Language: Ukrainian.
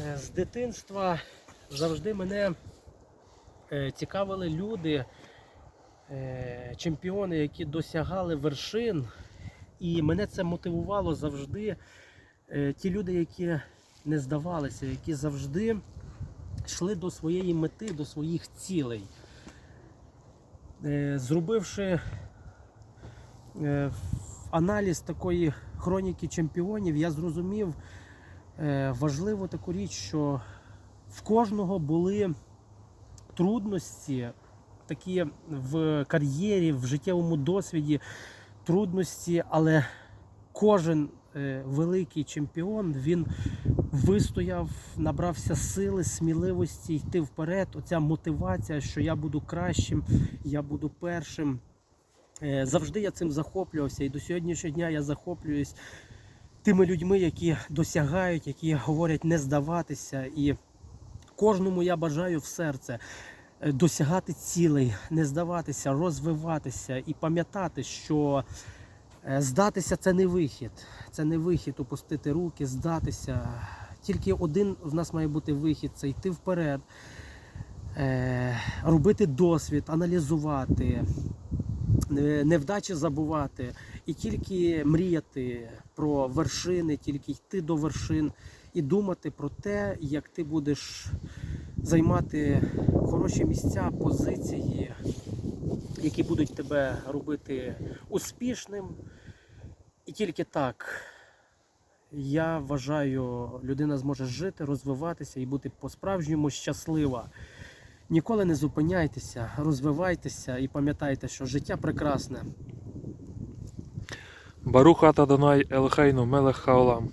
З дитинства завжди мене е, цікавили люди, е, чемпіони, які досягали вершин. І мене це мотивувало завжди. Е, Ті люди, які не здавалися, які завжди йшли до своєї мети, до своїх цілей. Зробивши аналіз такої хроніки чемпіонів, я зрозумів е, важливу таку річ, що в кожного були трудності, такі в кар'єрі, в життєвому досвіді, трудності, але кожен е, великий чемпіон він вистояв, набрався сили, сміливості йти вперед. Оця мотивація, що я буду кращим, я буду першим. Е, Завжди я цим захоплювався, і до сьогоднішнього дня я захоплююсь тими людьми, які досягають, які говорять не здаватися. І кожному я бажаю в серце е, досягати цілей, не здаватися, розвиватися і пам'ятати, що е, здатися це не вихід. Це не вихід опустити руки, здатися. Тільки один в нас має бути вихід це йти вперед, е, робити досвід, аналізувати, невдачі забувати і тільки мріяти про вершини, тільки йти до вершин і думати про те, як ти будеш займати хороші місця, позиції, які будуть тебе робити успішним. І тільки так, я вважаю, людина зможе жити, розвиватися і бути по-справжньому щаслива. Ніколи не зупиняйтеся, розвивайтеся і пам'ятайте, що життя прекрасне. Баруха Адонай Елхейну Мелех Хаолам.